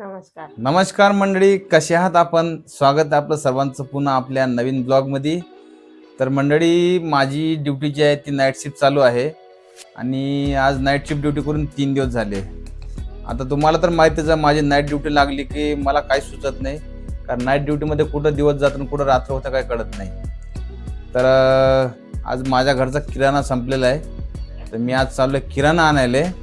नमस्कार. नमस्कार मंडळी कसे आहात आपण? स्वागत आहे आपलं सर्वांचं पुन्हा आपल्या नवीन ब्लॉगमध्ये. तर मंडळी माझी ड्युटी जी आहे ती नाईट शिफ्ट चालू आहे आणि आज नाईट शिफ्ट ड्युटी करून तीन दिवस झाले. आता तुम्हाला तर माहितीच आहे माझी नाईट ड्युटी लागली की मला काही सुचत नाही. कारण नाईट ड्युटीमध्ये कुठं दिवस जातो आणि कुठं रात्र होतं काय कळत नाही. तर आज माझ्या घरचा किराणा संपलेला आहे. तर मी आज चाललो आहे किराणा आणायला. आहे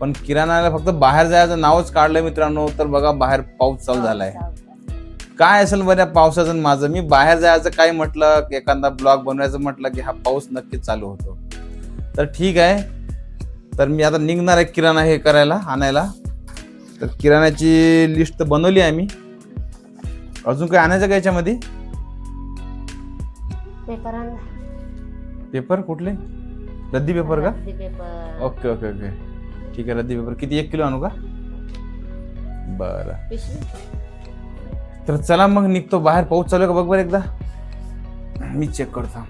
पण किराणा आणायला फक्त बाहेर जायचं नावच काढलं मित्रांनो तर बघा बाहेर पाऊस चालू झालाय. काय असेल बरं या पावसाचं माझं? मी बाहेर जायचं काय म्हटलं एखादा ब्लॉग बनवायचं म्हटलं की हा पाऊस नक्कीच चालू होतो. तर ठीक आहे. तर मी आता निघणार आहे किराणा हे करायला आणायला. तर किराण्याची लिस्ट तर बनवली आहे मी. अजून काय आणायचं का याच्यामध्ये? पेपर पेपर कुठले? रद्दी पेपर का? Okay okay okay. ठीक आहे रद्दी पेपर. किती? एक किलो आणू का? बरं. तर चला मग निघतो बाहेर. पाऊस चालू आहे का? बघ बरं एकदा. मी चेक करतो.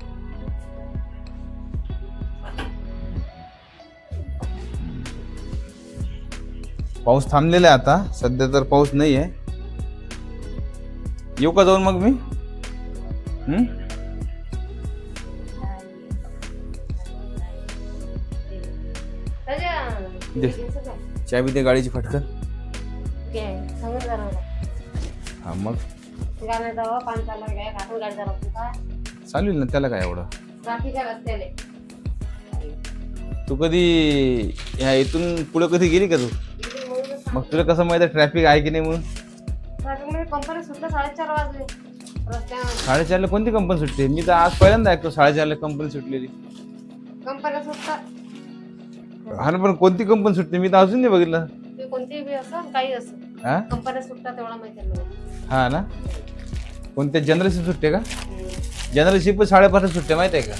पाऊस थांबलेला आहे आता. सध्या तर पाऊस नाही आहे येऊ का जाऊन मग मी? दे. चाबी दे गाडीची फटकन. हा मग? चाललं ना त्याला काय एवढं. तू कधी ह्या इथून पुढे कधी गेली का तू. मग तुला कसं माहिती ट्रॅफिक आहे की नाही म्हणून? कंपनी साडेचारला कोणती कंपनी सुटते मी तर आज पहिल्यांदा ऐकतो साडेचारला कंपनी सुटलेली. कंपन्या सुटतात हा ना पण कोणती कंपनी सुटते? मी तर अजून नाही बघितलं. ते कोणतीही बी असं काही असं. हा? कंपन्या सुटतात एवढा माहिती आहे मला. हा ना? कोणत्या जनरल शिप सुटते का? हम्म. जनरल शिप साडेपाच सुटते माहिती आहे का?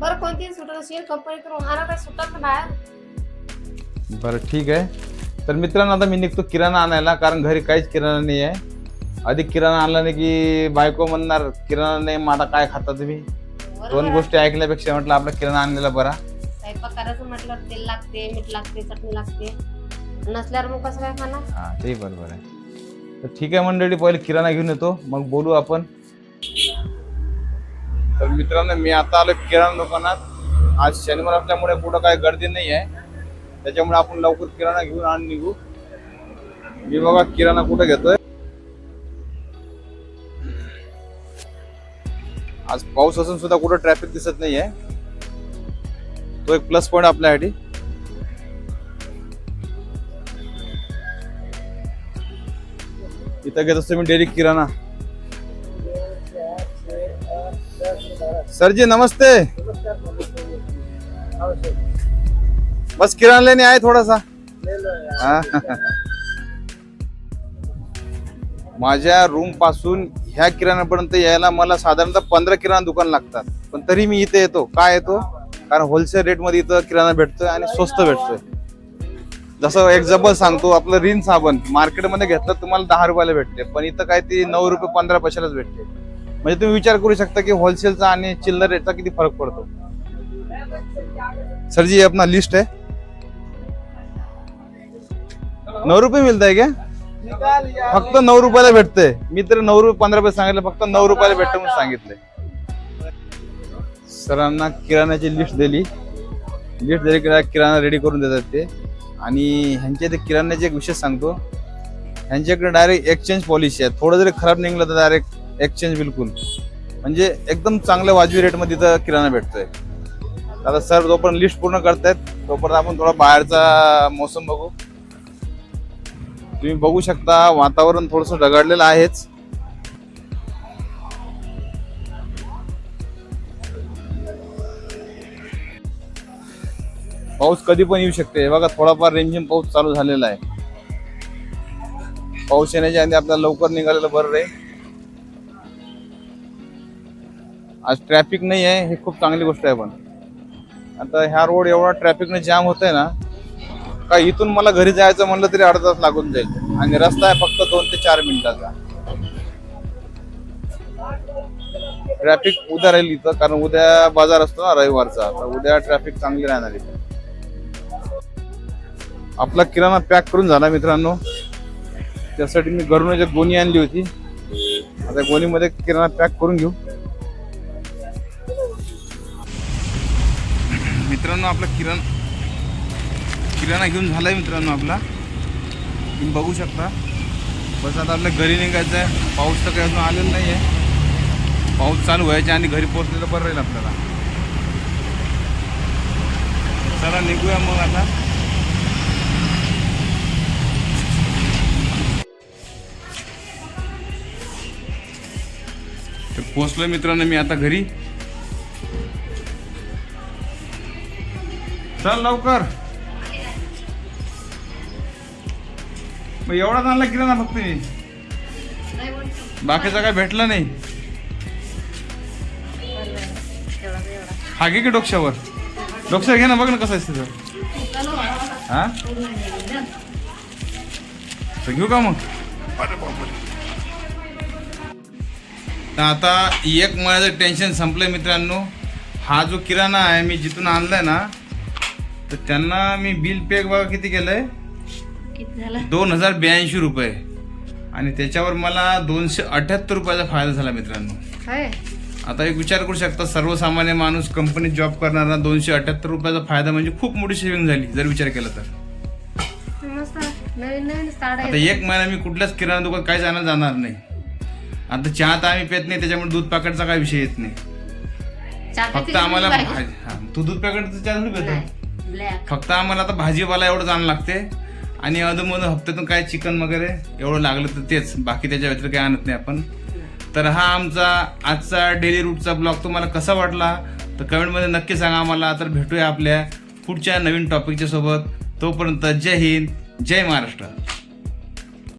बरं कोणतीही सुटत असेल कंपनी करून ना बाहेर बरं ठीक आहे. तर मित्रांनो आता मी निघतो किराणा आणायला कारण घरी काहीच किराणा नाही आहे. अधिक किराणा आणला नाही की बायको म्हणणार किराणा नाही मग आता काय खाता तुम्ही? दोन. गोष्टी ऐकल्यापेक्षा म्हटलं आपला किराणा आणलेला बरा. स्वयंपाक करायचं म्हटलं तेल लागते मीठ लागते चटणी लागते. नसल्यावर मग कसं काय खाणार? हा ते बरोबर आहे. तर ठीक आहे मंडळी पहिले किराणा घेऊन येतो. मग बोलू आपण. तर मित्रांनो मी आता आलो किराणा दुकानात. आज शनिवार असल्यामुळे कुठं काय गर्दी नाही आहे. त्याच्यामुळे आपण लवकर किराणा घेऊन आण निघू. मी बघा किराणा कुठं घेतोय. आज पाऊस असून सुद्धा कुठं ट्रॅफिक दिसत नाही आहे तो एक प्लस पॉईंट आपल्यासाठी इथं घेत असतो मी डेली किराणा. सरजी नमस्ते. बस किराणा लेने आहे थोडासा. माझ्या रूमपासून ह्या किराणापर्यंत यायला मला साधारणतः पंधरा किराणा दुकान लागतात. पण तरी मी इथे येतो. काय येतो? कारण होलसेल रेटमध्ये इथं किराणा भेटतोय आणि स्वस्त भेटतोय. जसं एक्झाम्पल सांगतो आपलं रिन साबण. मार्केटमध्ये घेतलं तुम्हाला दहा रुपयाला भेटते. पण इथं काय ती नऊ रुपये पंधरा पैशालाच भेटते. म्हणजे तुम्ही विचार करू शकता की होलसेलचा आणि चिल्लर रेटचा किती फरक पडतो. सर जी ये अपना लिस्ट है नऊ रुपये मिळत आहे क्या फक्त नऊ रुपयाला भेटते मी तर नऊ रुपये पंधरा रुपये सांगितलं फक्त नऊ रुपयाला भेटतं म्हणून सांगितले. सरांना किराण्याची लिस्ट दिली. लिस्ट दिली की किराणा रेडी करून देतात ते. आणि ह्यांच्या इथे किराण्याचे एक विशेष सांगतो. ह्यांच्याकडे डायरेक्ट एक्सचेंज पॉलिसी आहे. थोडं जरी खराब निघलं तर डायरेक्ट एक्सचेंज बिलकुल. म्हणजे एकदम चांगल्या वाजवी रेटमध्ये तिथं किराणा भेटतोय. आता सर जोपर्यंत लिस्ट पूर्ण करतायत तोपर्यंत आपण थोडा बाहेरचा मोसम बघू. तुम्ही बघू शकता वातावरण थोडस ढगाळलेलं आहेच. पाऊस कधी पण येऊ शकते. हे बघा थोडाफार रेंजिम पाऊस चालू झालेला आहे. पाऊस येण्याच्या आधी आपल्याला लवकर निघालेलं बरं रे. आज ट्रॅफिक नाही आहे हे खूप चांगली गोष्ट आहे पण. आता ह्या रोड एवढा ट्रॅफिकने जाम होत आहे ना का इथून मला घरी जायचं म्हणलं तरी अर्धा तास लागून जाईल. आणि रस्ता आहे फक्त दोन ते चार मिनिटाचा. ट्रॅफिक उद्या राहील इथं कारण उद्या बाजार असतो ना रविवारचा. तर उद्या ट्रॅफिक चांगली राहणार इथं. आपला किराणा पॅक करून झाला मित्रांनो. त्यासाठी मी घरून एक गोणी आणली होती. आता गोणीमध्ये किराणा पॅक करून घेऊ. मित्रांनो आपला किराणा किराणा घेऊन झाला आहे मित्रांनो आपला. तुम्ही बघू शकता. बस आता आपल्या घरी निघायचं आहे पाऊस तर काही अजून आलेला नाही आहे पाऊस चालू व्हायच्या आणि घरी पोहोचलेलं बरं राहील आपल्याला. चला निघूया मग आता. तर पोचलोय मित्रांनो मी आता घरी. चल लवकर. मग एवढाच आणला किराणा फक्त मी. बाकीचा काय भेटला नाही. हा घे की डोक्यावर? डोक्यावर घे ना बघ ना कसं आहे तिथं हा? तर घेऊ का मग? आता एक महिन्याचं टेन्शन संपलंय मित्रांनो. हा जो किराणा आहे मी जिथून आणलाय ना तर त्यांना मी बिल पे बघा किती केलंय? किती झालं? दोन हजार ब्याऐंशी रुपये. आणि त्याच्यावर मला दोनशे अठ्याहत्तर रुपयाचा फायदा झाला मित्रांनो. काय? आता एक विचार करू शकता सर्वसामान्य माणूस कंपनीत जॉब करणारा दोनशे अठ्याहत्तर रुपयाचा फायदा म्हणजे खूप मोठी सेव्हिंग झाली जर विचार केला तर. मस्त. नवीन नवीन स्टार्ट आता एक महिना मी कुठल्याच किराणा दुकान काय जाणार जाणार नाही. आता चहा तर आम्ही पेत नाही त्याच्यामुळे दूध पॅकेटचा काय विषय येत नाही. चहा फक्त पिते आम्हाला भाजी हा, तू दूध पॅकेटचं चहा थोडी पेतो. नाही ब्लॅक फक्त आम्हाला आता भाजीपाला एवढं जाणं लागते. आणि अधूनमधून हप्त्यातून काय चिकन वगैरे एवढं लागलं तर तेच. बाकी त्याच्या व्यतिरिक्त काही आणत नाही आपण. तर हा आमचा आजचा डेली रूटचा ब्लॉग तुम्हाला कसा वाटला? तर कमेंटमध्ये नक्की सांगा आम्हाला. तर भेटूया आपल्या पुढच्या नवीन टॉपिकच्या सोबत. तोपर्यंत जय हिंद जय महाराष्ट्र.